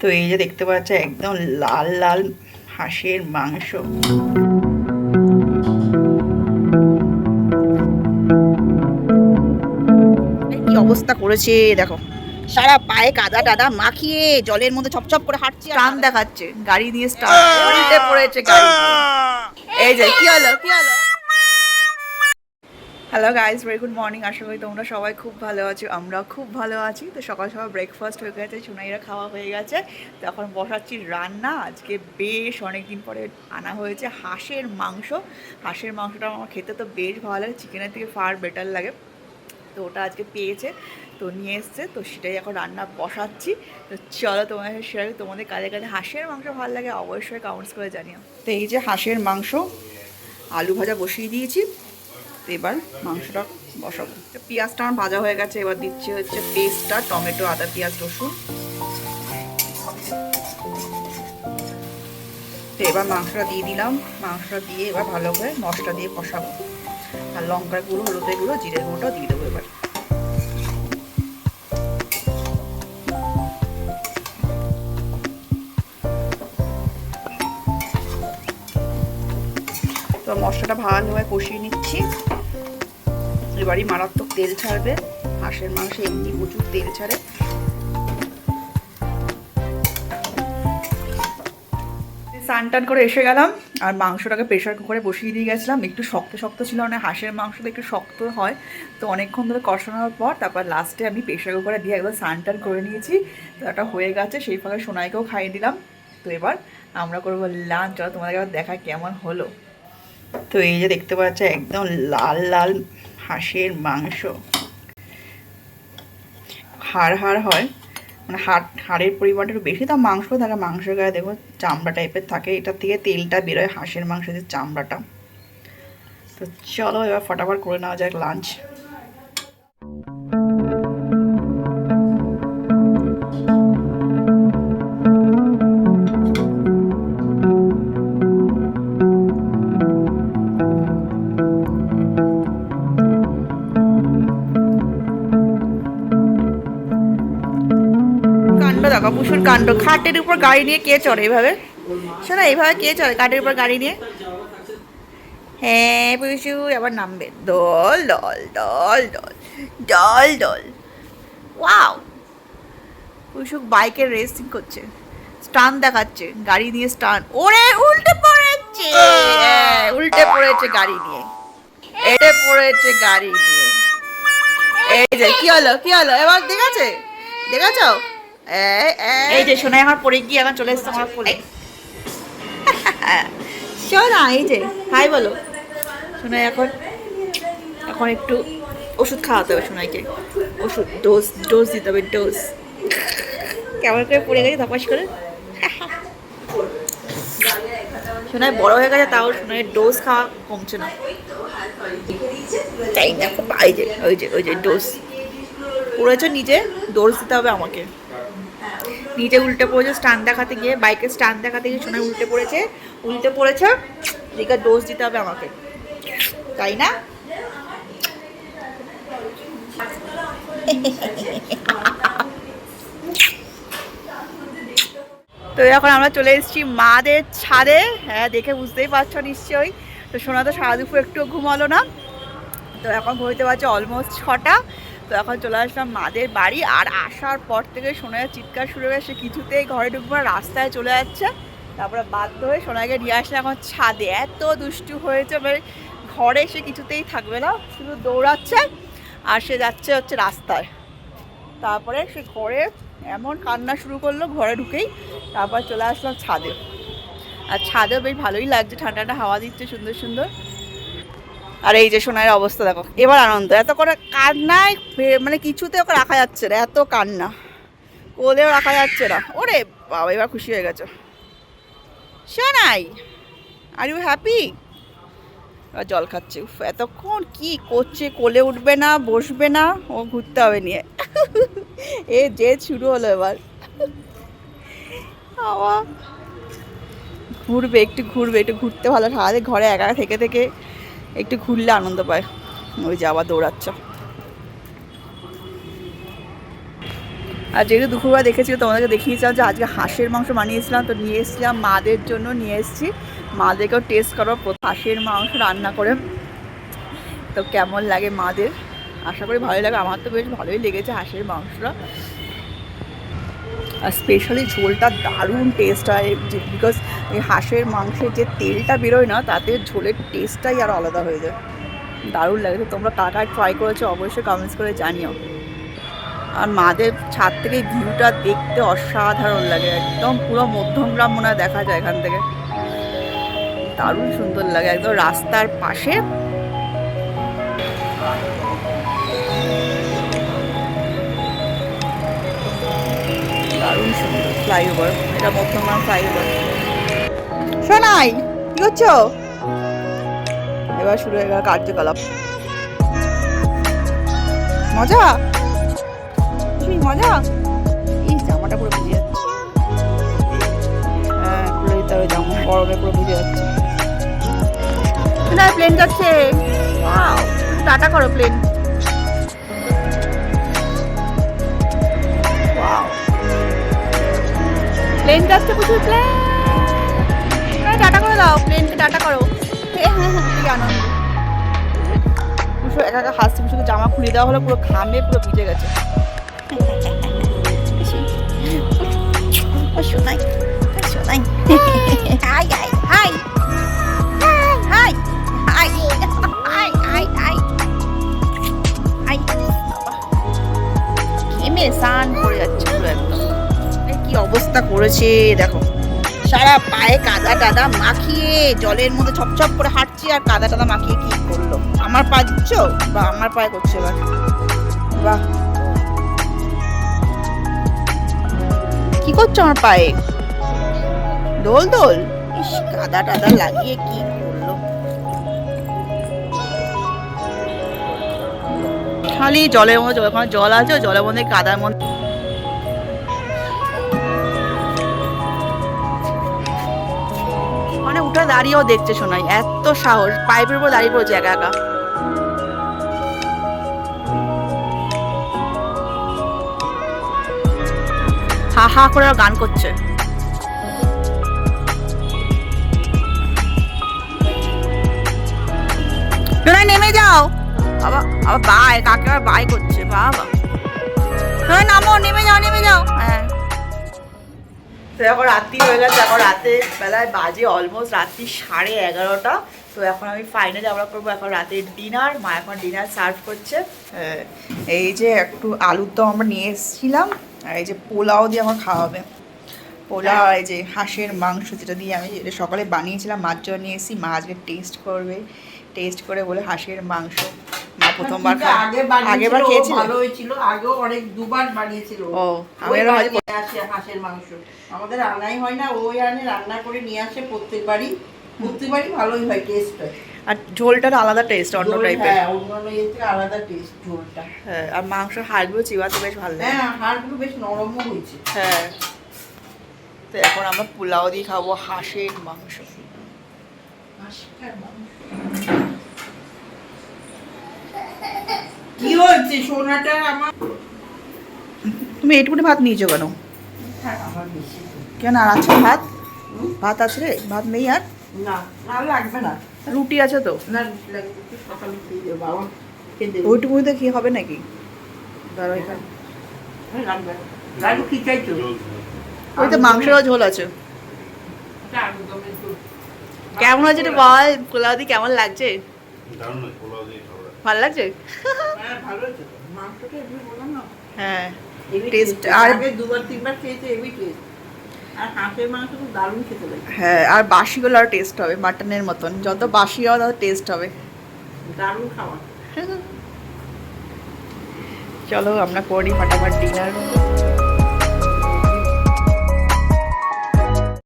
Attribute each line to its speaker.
Speaker 1: তো এই যে দেখতে পাচ্ছ একদম লাল লাল হাঁসের মাংস। কি অবস্থা করেছে দেখো। সারা পায়ে কাদা টাদা মাখিয়ে জলের মধ্যে ছপছপ করে হাঁটছে টান দেখাচ্ছে গাড়ি দিয়ে স্টার্ট পড়েছে গাড়ি। এই যে কি হলো কি হলো? Hello guys very good morning আশা করি তোমরা সবাই খুব ভালো আছো আমরা খুব ভালো আছি। তো সকাল সকাল ব্রেকফাস্ট হয়ে গেছে, চুনাইরা খাওয়া হয়ে গেছে। তো এখন বসাচ্ছি রান্না। আজকে বেশ অনেক দিন পরে আনা হয়েছে হাঁসের মাংস। হাঁসের মাংসটা আমার খেতে তো বেশ ভালো লাগে, চিকেনের থেকে ফার বেটার লাগে। তো ওটা আজকে পেয়েছে, তো নিয়ে এসছে। তো সেটাই এখন রান্না বসাচ্ছি। তো চলো তোমাদের শেয়ার তোমাদের কাজে কাজে হাঁসের মাংস ভালো লাগে অবশ্যই কমেন্টস করে জানিও। তো এই যে হাঁসের মাংস, আলু ভাজা বসিয়ে দিয়েছি। এবার মাংসটা বসাবো। তো পেঁয়াজটা আমার ভাজা হয়ে গেছে, এবার দিচ্ছি হচ্ছে পেস্টটা, টমেটো, আদা, পেঁয়াজ, রসুন। তো এবার মাংসটা দিয়ে দিলাম। মাংসটা দিয়ে এবার ভালো করে মশলা দিয়ে কষাবো। আর লঙ্কার গুঁড়ো, হলুদের গুঁড়ো, জিরের গুঁড়োটাও দিয়ে দেবো এবার। তো মশলাটা ভালোভাবে কষিয়ে নিচ্ছি। এবারই মারাত্মক তেল ছাড়বে। হাঁসের মাংস এমনি প্রচুর তেল ছাড়ে। স্নান টান করে এসে গেলাম, আর মাংসটাকে প্রেশার কুকারে বসিয়ে দিয়ে গেছিলাম। একটু শক্ত শক্ত ছিল মানে হাঁসের মাংসটা একটু শক্ত হয়। তো অনেকক্ষণ ধরে কষানোর পর, তারপর লাস্টে আমি প্রেশার কুকারে দিয়ে একবার স্নান টান করে নিয়েছি। তো ওটা হয়ে গেছে, সেই ফাঁকে সোনাইকেও খাইয়ে দিলাম। তো এবার আমরা করব লাঞ্চ। আর তোমাদের দেখা কেমন হলো। তো এই যে দেখতে পাচ্ছ, একদম লাল লাল হাঁসের মাংস। হাড় হাড় হয়। মানে হাড়, হাড়ের পরিমাণটা একটু বেশি, তো মাংস থাকে, মাংস গায়ে দেখো চামড়া টাইপের থাকে, এটা থেকে তেলটা বেরোয় হাঁসের মাংসের যে চামড়াটা। তো চলো এবার ফটাফট করে নেওয়া যাক লাঞ্চ দেখো কাণ্ড। খাটের উপর গাড়ি নিয়ে কে চড়ে এভাবে? শোনা এইভাবে কে চড়ে খাটের উপর গাড়ি নিয়ে? হ্যাঁ পুষু আবার নামবে। দল দল দল দল দল দল। ওয়াও! পুষুক বাইকের রেসিং করছে। স্টান দেখাচ্ছে গাড়ি নিয়ে স্টান ওরে উল্টে পড়েছে! হ্যাঁ, উল্টে পড়েছে গাড়ি নিয়ে। এটে পড়েছে গাড়ি নিয়ে। এই যে কি হলো কি হলো? এবার দেখেছ এই, এই। এই। যে সোনাই আমার পড়ে গিয়ে এখন চলে এসছে আমার কোলে। সোনা এই যে। হাই বলো। সোনাই এখন এখন একটু ওষুধ খাওয়াতে হবে সোনাইকে। ওষুধ ডোজ ডোজ দিতে হবে ডোজ কেমন করে পড়ে গেছে তাপাস করে। সোনাই বড় হয়ে গেছে তাও সোনাই ডোজ খাওয়া কমছে না। তাই দেখো এই যে ওই যে ওই যে ডোজ পড়েছে নিজে ডোজ দিতে হবে আমাকে। নিজে উল্টে পড়েছে, স্টান দেখাতে গিয়ে বাইকের স্টান দেখাতে গিয়ে সোনাই উল্টে পড়েছে উল্টে পড়েছে দিকে ডোজ দিতে হবে আমাকে। তাই না? তো এখন আমরা চলে এসেছি মাদের ছাদে। হ্যাঁ দেখে বুঝতেই পারছ নিশ্চয়ই। তো সোনা তো সারা দুপুর একটু ঘুমালো না। তো এখন ঘুরতে পারছে অলমোস্ট ছটা। তো এখন চলে আসলাম মাদের বাড়ি আর আসার পর থেকে সোনাইয়ের চিৎকার শুরু হয়ে সে কিছুতেই ঘরে ঢুকবো রাস্তায় চলে যাচ্ছে। তারপরে বাধ্য হয়ে সোনাইকে নিয়ে আসলে এখন ছাদে। এত দুষ্টু হয়েছে মানে ঘরে সে কিছুতেই থাকবে না, শুধু দৌড়াচ্ছে আর সে যাচ্ছে হচ্ছে রাস্তায়। তারপরে সে ঘরে এমন কান্না শুরু করল, ঘরে ঢুকেই তারপর চলে আসলাম ছাদে। আর ছাদেও বেশ ভালোই লাগছে, ঠান্ডা ঠান্ডা হাওয়া দিচ্ছে সুন্দর সুন্দর। আর এই যে সোনার অবস্থা দেখো, এবার আনন্দ, এত করে কান্নায় মানে কিছুতে ওকে রাখা যাচ্ছে না, এত কান্না। কোলেও রাখা যাচ্ছে না। ওরে বাবা, এবার খুশি হয়ে গেছে। সোনাই আর ইউ হ্যাপি আর জল খাচ্ছে, উফ, এতক্ষণ কি করছে, কোলে উঠবে না, বসবে না, ও ঘুরতে হবে নিয়ে। এ যে শুরু হলো এবার। ঘুরবে, একটু ঘুরবে, একটু ঘুরতে ভালো, সারাদিন ঘরে একা থেকে থেকে। একটু ঘুরলে আনন্দ পায়। ওই যে আবার দৌড়াচ্ছ। আর যেহেতু দুপুরবেলা দেখেছি তোমাদেরকে দেখিয়েছিলাম যে আজকে হাঁসের মাংস বানিয়েছিলাম, তো নিয়ে এসেছিলাম মাদের জন্য, নিয়ে এসেছি। মাদেরকেও টেস্ট করো হাঁসের মাংস রান্না করে। তো কেমন লাগে মাদের? আশা করি ভালোই লাগে আমার তো বেশ ভালোই লেগেছে হাঁসের মাংসটা। স্পেশালি ঝোলটা দারুণ টেস্ট হয় বিকজ ওই হাঁসের মাংসের যে তেলটা বেরোয় না, তাতে ঝোলের টেস্টটাই আরও আলাদা হয়ে যায়। দারুণ লাগে। তোমরা কাকা ট্রাই করেছ অবশ্যই কমেন্টস করে জানিও। আর মাদের ছাদ থেকে ভিউটা দেখতে অসাধারণ লাগে। একদম পুরো মধ্যমগ্রাম মনে দেখা যায় এখান থেকে। দারুণ সুন্দর লাগে। একদম রাস্তার পাশে। ফ্লাইওভার, এটা মধ্যমগ্রাম ফ্লাইওভার। শোনাই কি করছ? এবার শুরু হয়ে গেল কার্যকলাপ। মজা? মজা? এই জামাটা পুরো ভিজে যাচ্ছে। হ্যাঁ খুলে দিতে হবে জামা, গরমে পুরো ভিজে যাচ্ছে। প্লেন যাচ্ছে। টাটা করো প্লেন প্লেনটা আসছে প্রচুর প্লেন টাটা করে দাও প্লেনকে টাটা করো। জানো হ্যাঁ হ্যাঁ একা হাসছে মুশুকে জামা খুলে দেওয়া হলো পুরো ঘামে পুরো ভিজে গেছে। সোনাই সোনাই আয় আয়। করেছে দেখো। সারা পায়ে কাদা টাদা মাখিয়ে জলের মধ্যে ছপছপ করে হাঁটছি আর কাদা টাদা মাখিয়ে কি করল? আমার পা দিচ্ছ? বা আমার পায়ে করছে এবার? বাহ। কি করছ আমার পায়ে? দোল দোল? ইস, কাদা টাদা লাগিয়ে কি করল? খালি জলের মধ্যে জল আছে, জলের মধ্যে কাদার মধ্যে উঠে দাঁড়িয়েও দেখছে শোনাই এত সাহস, পাইপের উপর দাঁড়িয়ে পড়েছে একা একা। হা হা করে গান করছে। নেমে যাও। বাবা আবার বাই, কাকে আবার বাই করছে? বাবা। নামো, নেমে যাও নেমে যাও। তো এখন রাত্রি হয়ে গেছে, এখন রাতের বেলায় বাজে অলমোস্ট রাত্রি সাড়ে এগারোটা। তো এখন আমি ফাইনালি আমরা করব, এখন রাতের ডিনার মা এখন ডিনার সার্ভ করছে। এই যে একটু আলুর দম আমরা নিয়ে এসেছিলাম এই যে পোলাও দিয়ে আমার খাওয়াবে পোলাও এই যে হাঁসের মাংস, যেটা দিয়ে আমি সকালে বানিয়েছিলাম মার জন্য নিয়ে এসেছি, মা আজকে টেস্ট করবে। টেস্ট করে বলে হাঁসের মাংস। মা প্রথমবার খা-
Speaker 2: আগে বানিয়েছিল,
Speaker 1: আগেবার খেয়েছিল?
Speaker 2: ভালো হয়েছিল আগেও অনেক দুবার বানিয়েছিল।
Speaker 1: ও, আমি
Speaker 2: ওই
Speaker 1: আরও হয়তো-
Speaker 2: আসে হাঁসের মাংস। আমাদের আনাই হয় না ওই আনে রান্না করে নিয়ে আসে প্রত্যেকবারই। প্রত্যেকবারই ভালোই হয় টেস্ট হয়
Speaker 1: আর ঝোলটার আলাদা টেস্ট অন্য টাইপের
Speaker 2: হ্যাঁ অন্যান্য থেকে আলাদা টেস্ট ঝোলটা।
Speaker 1: হ্যাঁ আর মাংসের হাড়গুলো চিবাতে বেশ ভালো লাগে।
Speaker 2: হ্যাঁ হাড়গুলো বেশ নরমও হয়েছে।
Speaker 1: হ্যাঁ। তো এখন আমরা পোলাও দিয়ে খাব হাঁসের মাংস।
Speaker 2: হাঁসের মাংস। কি হয়েছে? সোনাটা আমার
Speaker 1: তুমি এইটুকুনি ভাত নিয়েছো কেন?
Speaker 2: বেশি।
Speaker 1: কেন আর আছে ভাত? ভাত আছে রে ভাত নেই আর?
Speaker 2: না না লাগবে না।
Speaker 1: রুটি আছে তো?
Speaker 2: না লাগবে একটু সকালে খেয়ে দেবো বাবা খেয়ে দেবো।
Speaker 1: ওইটুকুনিতে কি হবে নাকি? ধরো এখানে।
Speaker 2: হ্যাঁ, লাগবে।
Speaker 1: ওই তো মাংসেরও ঝোল আছে।
Speaker 2: ঝোল।
Speaker 1: কেমন হয়েছে একটু বল? পোলাও দিয়ে কেমন লাগছে?
Speaker 3: দারুণ পোলাও দিয়ে খাবার
Speaker 1: ভালো লাগছে?
Speaker 2: হ্যাঁ টেস্ট
Speaker 1: হ্যাঁ, আর
Speaker 2: দুবার তিনবার খেয়েছে এমনি টেস্ট
Speaker 1: হ্যাঁ আর টেস্ট হবে মাটনের মতন। যত বাসি হবে তত টেস্ট হবে।
Speaker 2: দারুণ খাওয়া।
Speaker 1: চলো আমরা করি ফাটাফাট ডিনার